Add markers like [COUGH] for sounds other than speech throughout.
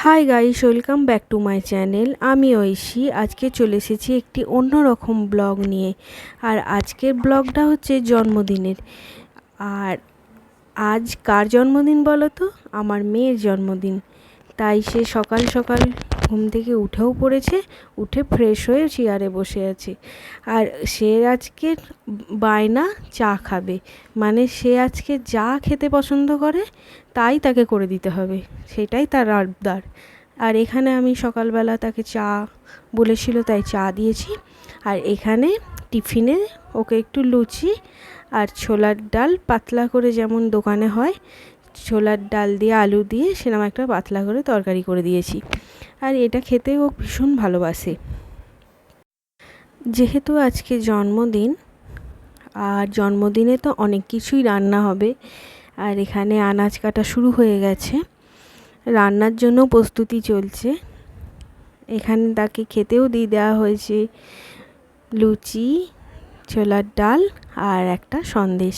Hi guys welcome back to my channel আমি ঐশী। আজকে চলে এসেছি একটি অন্যরকম ব্লগ নিয়ে। আর আজকের ব্লগটা হচ্ছে জন্মদিনের। আর আজ কার জন্মদিন বলো তো? আমার মেয়ের জন্মদিন। তাই সে সকাল সকাল ঘুম থেকে উঠেও পড়েছে, উঠে ফ্রেশ হয়ে চেয়ারে বসে আছে। আর সে আজকে বায়না চা খাবে। মানে সে আজকে যা খেতে পছন্দ করে, তাই তাকে করে দিতে হবে। সেটাই তার আবদার। আর এখানে আমি সকালবেলা তাকে চা বলেছিল, তাই চা দিয়েছি। আর এখানে টিফিনে ওকে একটু লুচি আর ছোলার ডাল পাতলা করে যেমন দোকানে হয় ছোলার ডাল দিয়ে, আলু দিয়ে সেরকম একটা পাতলা করে তরকারি করে দিয়েছি। আর এটা খেতে ও ভীষণ ভালোবাসে। যেহেতু আজকে জন্মদিন, আর জন্মদিনে তো অনেক কিছুই রান্না হবে, আর এখানে আনাজ কাটা শুরু হয়ে গেছে। রান্নার জন্য প্রস্তুতি চলছে। এখানে তাকে খেতেও দিয়ে দেওয়া হয়েছে লুচি, ছোলার ডাল আর একটা সন্দেশ।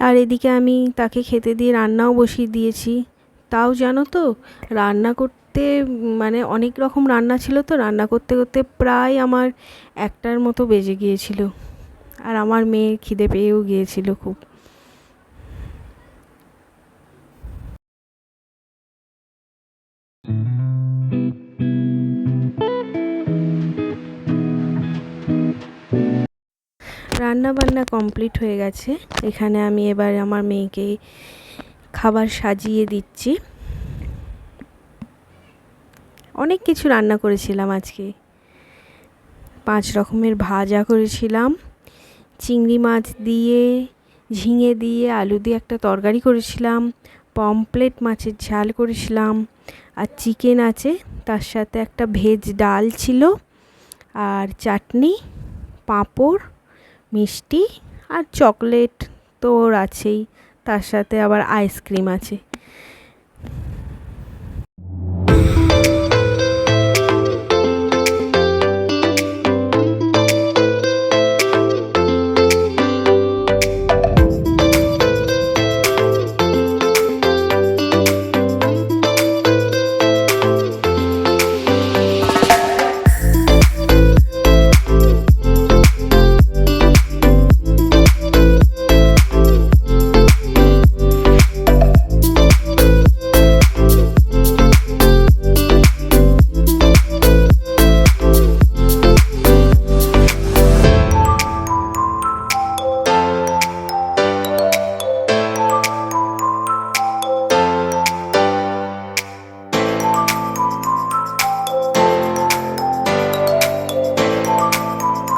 আর এদিকে আমি তাকে খেতে দিয়ে রান্নাও বসিয়ে দিয়েছি। তাও জানো তো, রান্না করতে মানে অনেক রকম রান্না ছিল তো, রান্না করতে করতে প্রায় আমার একটার মতো বেজে গিয়েছিল। আর আমার মেয়ে খিদে পেয়েও গিয়েছিল খুব। রান্না বান্না কমপ্লিট হয়ে গেছে। এখানে আমি এবার আমার মেয়েকে খাবার সাজিয়ে দিচ্ছি। অনেক কিছু রান্না করেছিলাম আজকে। পাঁচ রকমের ভাজা করেছিলাম, চিংড়ি মাছ দিয়ে, ঝিঙে দিয়ে, আলু দিয়ে একটা তরকারি করেছিলাম, পমপ্লেট মাছের ঝাল করেছিলাম, আর চিকেন আছে, তার সাথে একটা ভেজ ডাল ছিল, আর চাটনি, পাঁপড় মিষ্টি আর চকলেট তো ওর আছেই তার সাথে আবার আইসক্রিম আছে।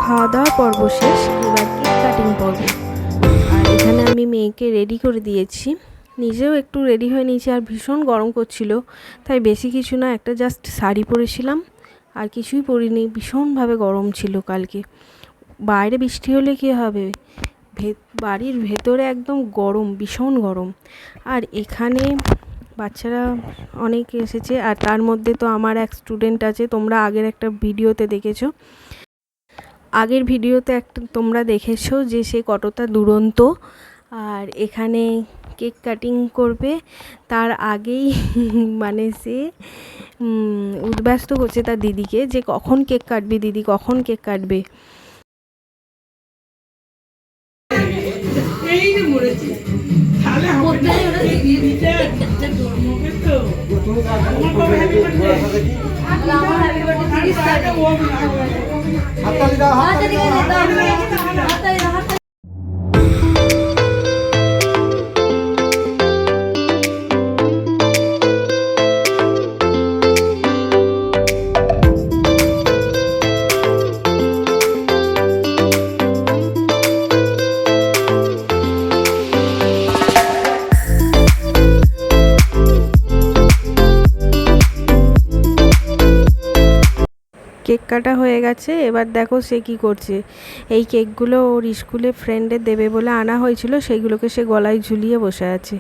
খাওয়া দাওয়া পর্ব শেষ, এবার কেক কাটিং পর্ব। আর এখানে আমি মেয়েকে রেডি করে দিয়েছি। নিজেও একটু রেডি হয়ে নিয়েছি, আর ভীষণ গরম করছিল, তাই বেশি কিছু না, একটা জাস্ট শাড়ি পরেছিলাম। আর কিছুই পরিনি, ভীষণভাবে গরম ছিল কালকে। বাইরে বৃষ্টি হলে কী হবে? বাড়ির ভেতরে একদম গরম, ভীষণ গরম। আর এখানে বাচ্চারা অনেক এসেছে, আর তার মধ্যে তো আমার এক স্টুডেন্ট আছে, তোমরা আগের একটা ভিডিওতে দেখেছ। আগের ভিডিওতে একটা তোমরা দেখেছ যে সে কতটা দুরন্ত আর এখানে কেক কাটিং করবে। তার আগেই [LAUGHS] মানে সে উদ্ব্যস্ত করছে তার দিদিকে যে কখন কেক কাটবে দিদি কখন কেক কাটবে। হাততালি দাও হাততালি দাও কেক কাটা হয়ে গেছে, এবার দেখো সে কি করছে। এই কেকগুলো ওর স্কুলে ফ্রেন্ডে দেবে বলে আনা হয়েছিল, সেইগুলোকে সে গলায় ঝুলিয়ে বসে আছে।